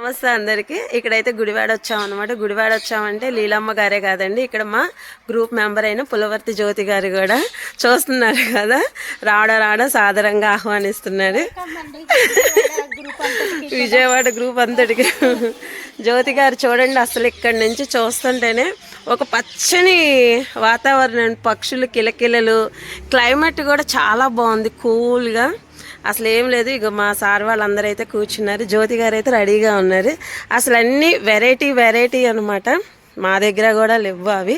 నమస్తే అందరికి. ఇక్కడైతే గుడివాడ వచ్చాం అనమాట గుడివాడ వచ్చామంటే లీలమ్మ గారే కాదండి. ఇక్కడ మా గ్రూప్ మెంబర్ అయిన పులవర్తి జ్యోతి గారు కూడా చూస్తున్నారు కదా. రావడం రావడం సాదరంగా ఆహ్వానిస్తున్నాడు విజయవాడ గ్రూప్ అంతటికి. జ్యోతి గారు చూడండి అసలు ఇక్కడి నుంచి చూస్తుంటేనే ఒక పచ్చని వాతావరణం పక్షులు కిలకిలలు క్లైమేట్ కూడా చాలా బాగుంది కూల్గా. అసలు ఏం లేదు ఇక మా సార్ వాళ్ళందరూ అయితే కూర్చున్నారు జ్యోతి గారు అయితే రెడీగా ఉన్నారు. అసలు అన్నీ వెరైటీ వెరైటీ అనమాట మా దగ్గర కూడా లేవు అవి.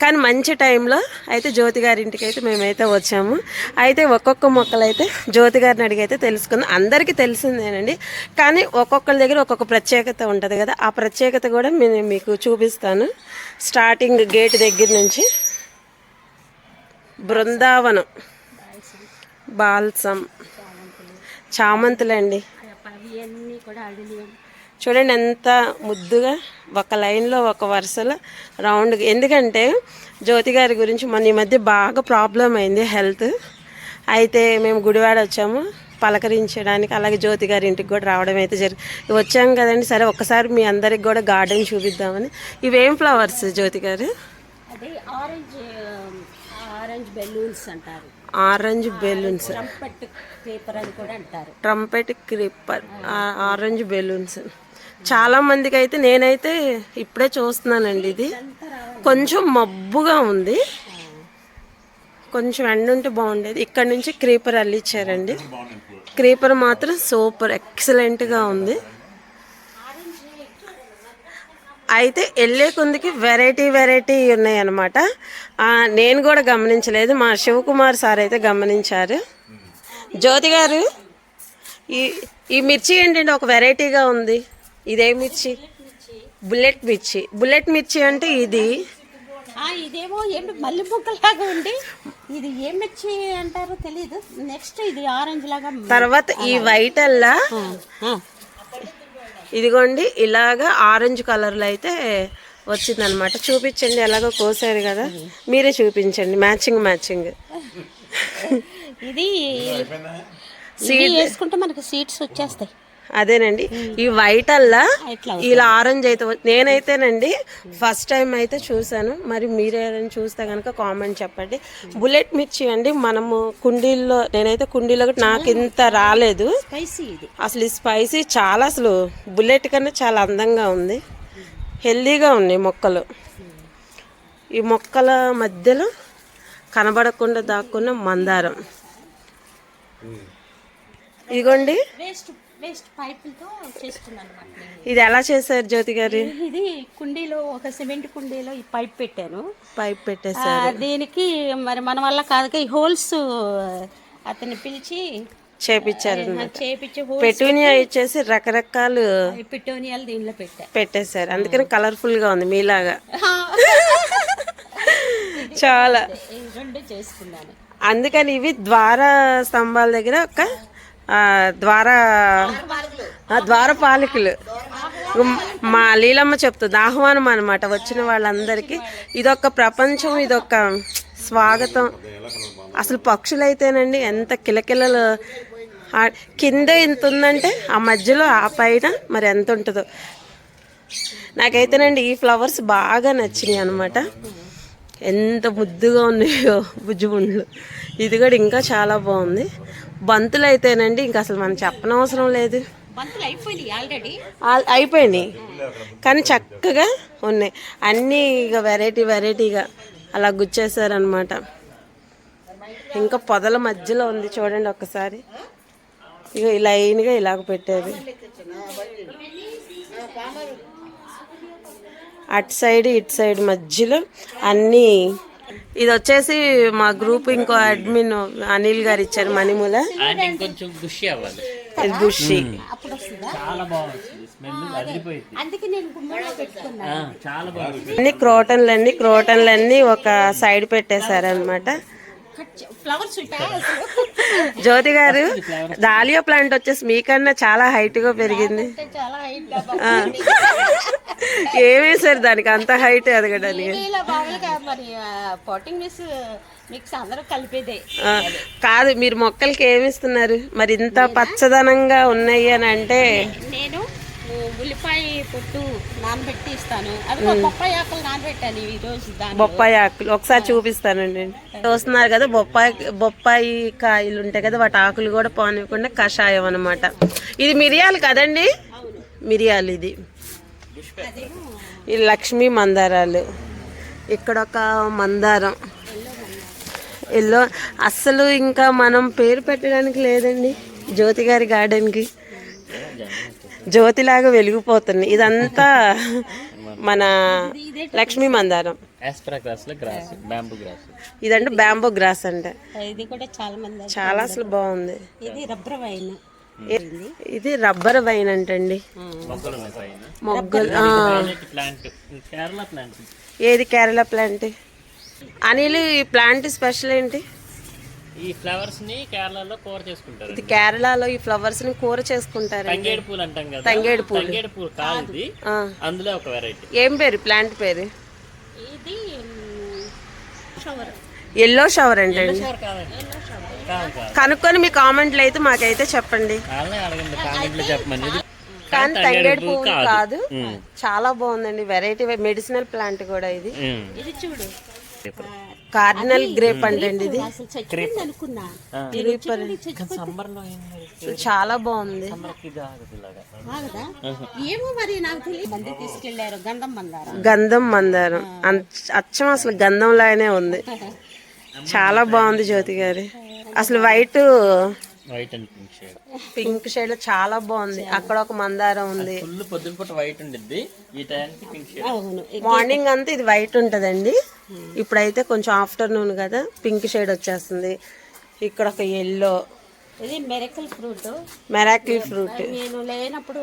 కానీ మంచి టైంలో అయితే జ్యోతి గారి ఇంటికి అయితే మేమైతే వచ్చాము. అయితే ఒక్కొక్క మొక్కలు అయితే జ్యోతి గారిని అడిగైతే తెలుసుకుందాం. అందరికీ తెలిసిందేనండి. కానీ ఒక్కొక్కరి దగ్గర ఒక్కొక్క ప్రత్యేకత ఉంటుంది కదా. ఆ ప్రత్యేకత కూడా నేను మీకు చూపిస్తాను. స్టార్టింగ్ గేట్ దగ్గర నుంచి బృందావనం బాల్సం. చామంతులండి. చూడండి ఎంత ముద్దుగా ఒక లైన్లో ఒక వరుసలో రౌండ్ ఎందుకంటే జ్యోతి గారి గురించి మన ఈ మధ్య బాగా ప్రాబ్లం అయింది హెల్త్. అయితే మేము గుడివాడ వచ్చాము పలకరించడానికి. అలాగే జ్యోతి గారి ఇంటికి కూడా రావడం అయితే జరిగింది వచ్చాం కదండి. సరే ఒక్కసారి మీ అందరికి కూడా గార్డెన్ చూపిద్దామని. ఇవేం ఫ్లవర్స్ జ్యోతి గారు? ఆరెంజ్. ఆరెంజ్ బెలూన్స్ అంటారు. Orange balloons. ట్రంపెట్ పేపర్ అని కూడా అంటారు. Trumpet creeper orange balloons. చాలా మందికి అయితే నేనైతే ఇప్పుడే చూస్తున్నానండి ఇది. కొంచెం మబ్బుగా ఉంది. కొంచెం ఎండ ఉంటే బాగుండేది. ఇక్కడ నుంచి క్రీపర్ అల్లిచ్చారండి. క్రీపర్ మాత్రం సూపర్ ఎక్సలెంట్గా ఉంది. అయితే వెళ్ళే కొందికి వెరైటీ వెరైటీ ఉన్నాయి అనమాట నేను కూడా గమనించలేదు. మా శివకుమార్ సార్ అయితే గమనించారు. జ్యోతి గారు ఈ ఈ మిర్చి ఏంటంటే ఒక వెరైటీగా ఉంది. ఇదే మిర్చి? బుల్లెట్ మిర్చి. బుల్లెట్ మిర్చి అంటే ఇది. ఇదేమో ఏమి మల్లె లాగా ఉంది. ఇది ఏం మిర్చి అంటారో తెలియదు నెక్స్ట్ ఇది ఆరెంజ్ లాగా తర్వాత ఈ వైట్ అల్లా. ఇదిగోండి ఇలాగా ఆరెంజ్ కలర్లో అయితే వచ్చిందనమాట చూపించండి ఎలాగో కోసారు కదా. మీరే చూపించండి మ్యాచింగ్ మ్యాచింగ్. ఇది వేసుకుంటే మనకి సీడ్స్ వచ్చేస్తాయి. అదేనండి. ఈ వైట్ అల్లా ఇలా ఆరెంజ్ అయితే నేనైతేనండి ఫస్ట్ టైం అయితే చూశాను. మరి మీరేమైనా చూస్తే కనుక కామెంట్ చెప్పండి. బుల్లెట్ మిర్చి అండి మనము కుండీల్లో నేనైతే కుండీలో కూడా నాకు ఇంత రాలేదు. స్పైసీ ఇది. అసలు ఈ స్పైసీ చాలా అసలు బుల్లెట్ కన్నా చాలా అందంగా ఉంది. హెల్దీగా ఉన్నాయి మొక్కలు. ఈ మొక్కల మధ్యలో కనబడకుండా దాక్కున్న మందారం. ఇదిగోండి వేస్ట్ పైపులతో చేసుకున్నాను అనమాట నేను. ఇది ఎలా చేశారు జ్యోతి గారు? ఇది కుండీలో ఒక సిమెంట్ కుండీలో ఈ పైప్ పెట్టాను. పైప్ ఆ, పెట్టేశారు. దీనికి మరి మన వల్ల కాదుగా ఈ హోల్స్ అతన్ని పిలిచి చేపించారు పెటూనియా ఇచ్చేసి రకరకాలు పిటోనియాలు దీనిలో పెట్టా. పెట్టేశారు. అందుకని కలర్ఫుల్గా ఉంది మీలాగా. చాలా. రెండు చేసుకున్నాను అందుకని ఇవి ద్వార స్తంభాల దగ్గర ఒక ద్వార ఆ, ద్వారపాలకులు. మా లీలమ్మ చెప్తుంది ఆహ్వానం అనమాట వచ్చిన వాళ్ళందరికీ. ఇదొక ప్రపంచం ఇదొక స్వాగతం. అసలు పక్షులైతేనండి ఎంత కిలకిలలు. కింద ఎంత ఉందంటే ఆ మధ్యలో ఆ పైన మరి ఎంత ఉంటుందో. నాకైతేనండి ఈ ఫ్లవర్స్ బాగా నచ్చినాయి అనమాట ఎంత ముద్దుగా ఉన్నాయో బుజ్జిముండ్లు ఇది కూడా ఇంకా చాలా బాగుంది. బంతులు అయితేనండి ఇంకా అసలు మనం చెప్పనవసరం లేదు. అయిపోయినాయి కానీ చక్కగా ఉన్నాయి. అన్నీ ఇక వెరైటీ వెరైటీగా అలా గుచ్చేసారనమాట ఇంకా పొదల మధ్యలో ఉంది చూడండి ఒక్కసారి ఇక లైన్గా ఇలాగ పెట్టారు అటు సైడ్ ఇటు సైడ్ మధ్యలో అన్నీ. ఇది వచ్చేసి మా గ్రూప్ ఇంకో అడ్మిన్ అనిల్ గారు ఇచ్చారు మణిమూల. అవ్వాలి. బుషి. చాలా అన్ని క్రోటన్లన్నీ క్రోటన్లన్నీ ఒక సైడ్ పెట్టేశారనమాట జ్యోతి గారు దాలియా ప్లాంట్ వచ్చేసి మీకన్నా చాలా హైట్గా పెరిగింది. అంటే చాలా హైట్గా ఆ. ఏమేసారు దానికి? అంత హైట్ ఎదగడానికి ఇలా మామూలుగా మరి పాటింగ్ మిక్స్ మిక్స్ అందరూ కలిపేదే. ఆ, కాదు మీరు మొక్కలకి ఏమి ఇస్తున్నారు? మరి ఇంత పచ్చదనంగా ఉన్నాయి అని అంటే నేను ఉల్లిపాయ పొట్టు నానబెట్టి ఇస్తాను. అవి బొప్పాయి ఆకులు నానబెట్టాను ఈ రోజు బొప్పాయి ఆకులు. ఒకసారి చూపిస్తానండి చూస్తున్నారు కదా బొప్పాయి బొప్పాయి కాయలు ఉంటాయి కదా వాటి ఆకులు కూడా పోనివ్వకుండా కషాయం అన్నమాట. ఇది మిరియాలు కదండి? మిరియాలు ఇది. ఇది లక్ష్మీ మందారాలు. ఇక్కడ ఒక మందారం. ఎల్లో. అస్సలు ఇంకా మనం పేరు పెట్టడానికి లేదండి. జ్యోతి గారి గార్డెన్కి. జ్యోతిలాగా వెలిగిపోతుంది. ఇదంతా మన లక్ష్మీ మందారం. ఇదంటే బ్యాంబో గ్రాస్ అంటే. ఇది కూడా చాలా మంది చాలా అసలు బాగుంది. ఇది రబ్బర్ వైన్. ఇ- ఇది రబ్బర్ వైన్ అంటండి. మొగ్గలు ఏది కేరళ ప్లాంట్ అనిల్ ఈ ప్లాంట్ స్పెషల్ ఏంటి? ఈ ఫ్లవర్స్ని కేరళలో కూర చేసుకుంటారు ఇది కేరళలో ఈ ఫ్లవర్స్ని కూర చేసుకుంటారు తంగేడు పూలు అంటాం కదా? తంగేడు పూలు. తంగేడు పూలు కాదు ఇది. అందులో ఒక వెరైటీ ఏం పేరు? ప్లాంట్ పేరు? ఇది షవర్ ఎల్లో షవర్ కాదు కనుక్కొని మీ కామెంట్లు అయితే మాకైతే చెప్పండి. కానీ తంగేడు పువ్వు కాదు. చాలా బాగుందండి. వెరైటీ మెడిసినల్ ప్లాంట్ కూడా ఇది. ఇది చూడు. కార్డినల్ గ్రేప్ అంటండి ఇది. చాలా బాగుంది. గంధం మందారం. అచ్చం అసలు గంధం లాగానే ఉంది. చాలా బాగుంది జ్యోతి గారి. అసలు white white and pink shade pink షేడ్లో చాలా బాగుంది. అక్కడ ఒక మందారం ఉంది. ఫుల్ పొద్దున పూట వైట్ ఉండిద్ది. ఈ టైంకి పింక్ షేడ్ అవును. మార్నింగ్ అంతా ఇది వైట్ ఉంటదండి. ఇప్పుడైతే కొంచెం ఆఫ్టర్నూన్ కదా పింక్ షేడ్ వచ్చేస్తుంది. ఇక్కడ ఒక ఎల్లో ఇది మెరకల్ ఫ్రూట్ మెరాకిల్ ఫ్రూట్ నేను లేనప్పుడు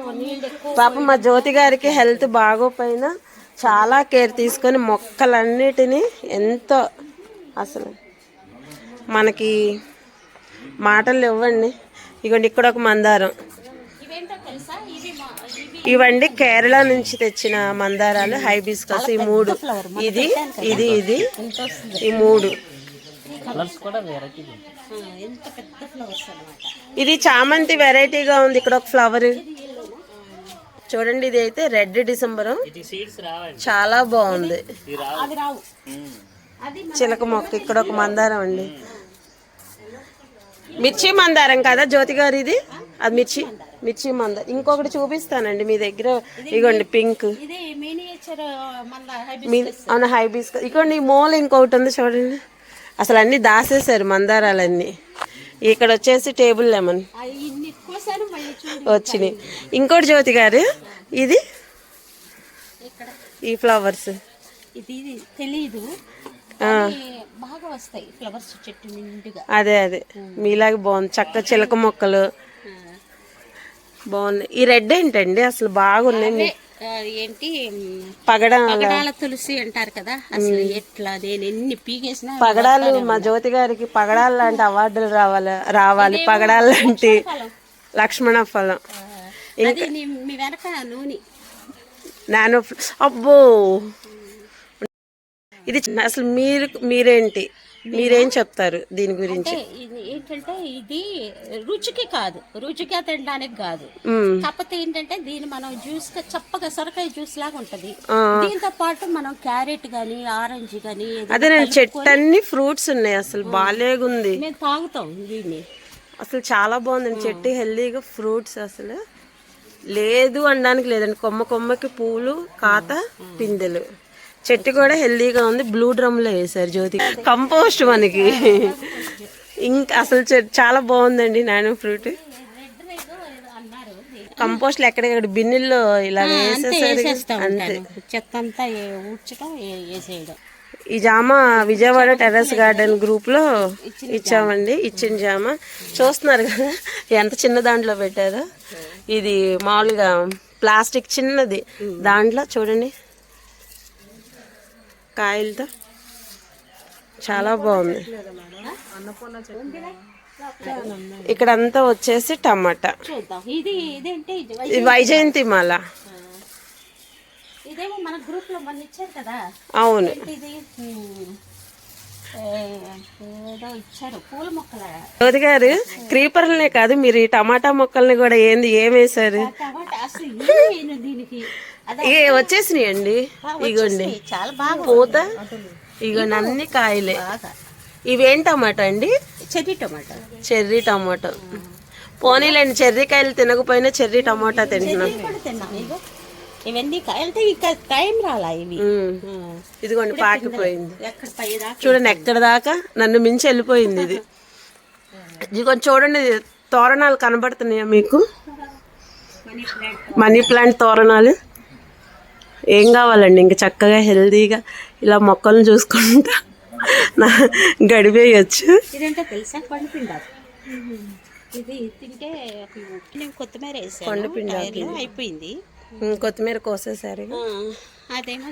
పాపం మా జ్యోతి గారికి హెల్త్ బాగోపోయినా చాలా కేర్ తీసుకొని మొక్కలన్నిటినీ ఎంతో అసలు మనకి మాటలు ఇవ్వండి ఇగోండి ఇక్కడ ఒక మందారం. ఇవండి కేరళ నుంచి తెచ్చిన మందారాలు హైబిస్కస్ ఈ మూడు. ఇది ఇది ఇది ఈ మూడు. ఇది చామంతి వెరైటీగా ఉంది. ఇక్కడ ఒక ఫ్లవర్. చూడండి ఇది అయితే రెడ్ డిసెంబర్. చాలా బాగుంది. చిలక మొక్క ఇక్కడ ఒక మందారం అండి. మిర్చి మందారం కదా జ్యోతి గారు ఇది అది మిర్చి మిర్చి మందారం. ఇంకొకటి చూపిస్తానండి మీ దగ్గర. ఇగోండి పింక్. అవును హైబీస్ ఇగోండి ఈ మూల ఇంకొకటి ఉంది చూడండి. అసలు అన్ని దాసేసారు మందారాలన్నీ. ఇక్కడ వచ్చేసి టేబుల్ లెమన్. వచ్చినాయి. ఇంకోటి జ్యోతి గారు ఇది? ఈ ఫ్లవర్స్. ఇది తెలీదు. ఫ్లవర్స్ చెట్టు నిండుగా. అదే అదే. మీలాగే బాగుంది. చక్క చిలక మొక్కలు. బాగున్నాయి. ఈ రెడ్ ఏంటండి? అసలు బాగున్నాయి. ఏంటి? పగడాల తులసి అంటారు కదా? అసలు ఎట్లా? నేను ఎన్ని పీకేసినా పగడాలు మా జ్యోతి గారికి పగడాలు లాంటి అవార్డులు రావాలి రావాలి. పగడాలు లాంటి లక్ష్మణ ఫలం. మీ వెనక నూనె. నానో అబ్బో! ఇది అసలు మీరు మీరేంటి? మీరేం చెప్తారు? దీని గురించి? ఏంటంటే ఇది రుచికి కాదు రుచిగా తినడానికి కాదు. కాకపోతే ఏంటంటే దీన్ని మనం జ్యూస్గా చప్పగా సొరకాయ జ్యూస్ లాగా ఉంటది. దీంతో పాటు మనం క్యారెట్ గాని ఆరెంజ్ గాని అదే చెట్టన్ని ఫ్రూట్స్ ఉన్నాయి అసలు బాలేగుంది. మేము తాగుతాం దీన్ని. అసలు చాలా బాగుందండి చెట్టు హెల్దీగా ఫ్రూట్స్ అసలు లేదు అనడానికి లేదండి. కొమ్మ కొమ్మకి పూలు కాత పిందెలు. చెట్టు కూడా హెల్దీగా ఉంది. బ్లూ డ్రమ్లో వేసారు జ్యోతి. కంపోస్ట్ మనకి. ఇంకా అసలు చాలా బాగుందండి నానో ఫ్రూట్. కంపోస్ట్లు ఎక్కడెక్కడ బిన్నిల్లో ఇలా అంతే వేసేసారు వేసేస్తా అంతే. ఉంటాను. చెత్త అంతా ఏ- ఊడ్చడం ఏ- వేసేయడం. ఈ జామ విజయవాడ టెర్రస్ గార్డెన్ గ్రూప్లో ఇచ్చామండి. ఇచ్చిన జామ. చూస్తున్నారు కదా ఎంత చిన్న దాంట్లో పెట్టారో. ఇది మామూలుగా ప్లాస్టిక్ చిన్నది. దాంట్లో చూడండి. కాయలతో. చాలా బాగుంది. ఇక్కడంతా వచ్చేసి టమాటా. వైజయంతి మాల. అవును. జ్యోతి గారు క్రీపర్లనే కాదు మీరు ఈ టమాటా మొక్కల్ని కూడా ఏంది ఏమేశారు దీనికి. ఏ వచ్చేసినాయండి? ఇగోండి. చాలా బాగా పూత. ఇగోండి అన్ని కాయలే. ఇవేం టమాటా అండి? చెర్రీ టమాటా. Cherry tomato. పోనీలేండి చెర్రీ కాయలు తినకపోయినా చెర్రీ టమాటా తింటున్నాం. ఇగో ఇవన్నీ ఇక టైం రాలా ఇవి. ఇదిగోండి పాకిపోయింది. చూడండి ఎక్కడ దాకా? నన్ను మించి వెళ్ళిపోయింది ఇది. ఇదిగోండి చూడండి ఇది తోరణాలు కనబడుతున్నాయా మీకు? మనీ ప్లాంట్ తోరణాలు. ఏం కావాలండి? ఇంక చక్కగా హెల్తీగా ఇలా మొక్కలను చూసుకుంటా నా గడిపేయచ్చు. ఇది తింటే నేను కొత్తిమీర వేసాను. టైర్లో అయిపోయింది. కొత్తిమీర కోసేసారు అదేమో